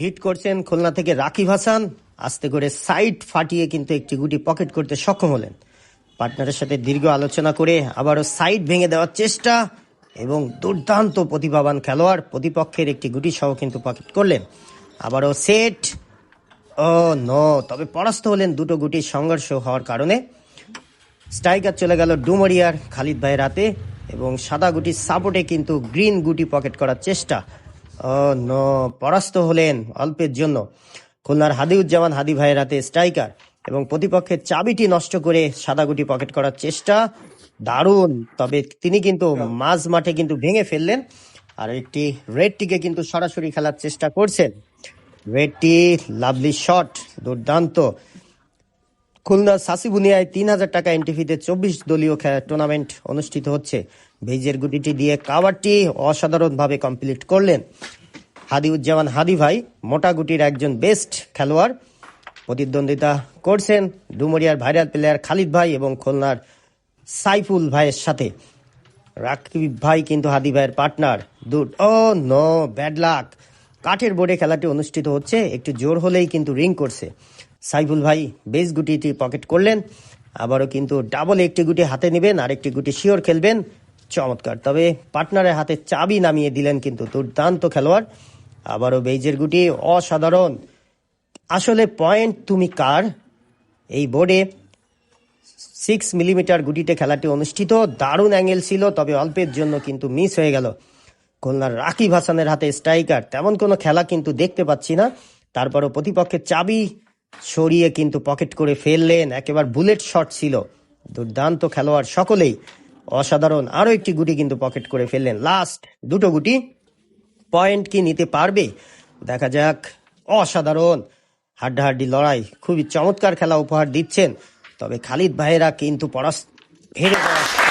Hit করছেন খুলনা থেকে রাকিব হাসান। আস্তে করে সাইড ফাটিয়ে কিন্তু একটি গুটি পকেট করতে সক্ষম হলেন। পার্টনারের সাথে দীর্ঘ আলোচনা করে আবারও সাইড ভেঙে দেওয়ার চেষ্টা এবং দুর্দান্ত প্রতিভাবান খেলোয়াড় প্রতিপক্ষের একটি গুটি সহ কিন্তু পকেট করলেন। আবারও সেট। ও ন, তবে পরাস্ত হলেন দুটো গুটির সংঘর্ষ হওয়ার কারণে। স্ট্রাইকার চলে গেল ডুমরিয়ার খালিদ ভাইয়ের হাতে এবং সাদা গুটির সাপোর্টে কিন্তু গ্রিন গুটি পকেট করার চেষ্টা পরাস্ত হলেন অল্পের জন্য। খুলনার হাদিউজ্জামান হাদি ভাইয়ের হাতে স্ট্রাইকার এবং প্রতিপক্ষের চাবিটি নষ্ট করে সাদা গুটি পকেট করার চেষ্টা। দারুণ। তবে তিনি কিন্তু মাঝ মাঠে কিন্তু ভেঙে ফেললেন আর একটি রেডটিকে কিন্তু সরাসরি খেলার চেষ্টা করছেন। রেডটি লাভলি শট দুর্দান্ত। খুলনা সাসিবুনিয়ায় তিন হাজার টাকা এন্ট্রিফিতে চব্বিশ দলীয় টুর্নামেন্ট অনুষ্ঠিত হচ্ছে। ভেজের গুটিটি দিয়ে কাভারটি অসাধারণভাবে কমপ্লিট করলেন। হাদিউজ্জামান হাদি ভাই মোটা গুটির একজন বেস্ট খেলোয়াড়। প্রতিদ্বন্দ্বিতা করছেন ডুমরিয়ার ভাইরাল প্লেয়ার খালিদ ভাই এবং খুলনার সাইফুল ভাইয়ের সাথে। রাকিব ভাই কিন্তু হাদি ভাইয়ের পার্টনার দুট ও নো ব্যাড লাক কাঠের বোর্ডে খেলাটি অনুষ্ঠিত হচ্ছে। একটু জোর হলেই কিন্তু রিং করছে। সাইফুল ভাই বেশ গুটিটি পকেট করলেন। আবারও কিন্তু ডাবল একটি গুটি হাতে নেবেন আর একটি গুটি শিওর খেলবেন। চমৎকার। তবে পার্টনারের হাতে চাবি নামিয়ে দিলেন কিন্তু দুর্দান্ত খেলোয়াড়। আবারও বেইজের গুটি অসাধারণ। আসলে পয়েন্ট তুমি কার? এই বোর্ডে সিক্স মিলিমিটার গুটিতে খেলাটি অনুষ্ঠিত। দারুণ অ্যাঙ্গেল ছিল, তবে অল্পের জন্য কিন্তু মিস হয়ে গেল। খুলনার রাকিব হাসানের হাতে স্ট্রাইকার। তেমন কোনো খেলা কিন্তু দেখতে পাচ্ছি না। তারপরও প্রতিপক্ষের চাবি সরিয়ে কিন্তু পকেট করে ফেললেন। একেবারে বুলেট শট ছিল। দুর্দান্ত খেলোয়াড় সকলেই। অসাধারণ আরও একটি গুটি কিন্তু পকেট করে ফেললেন। লাস্ট দুটো গুটি পয়েন্ট কি নিতে পারবে? দেখা যাক। অসাধারণ। হাড্ডাহাড্ডি লড়াই। খুবই চমৎকার খেলা উপহার দিচ্ছেন। তবে খালিদ ভাইয়েরা কিন্তু পরাস্ত হেরে যাওয়ার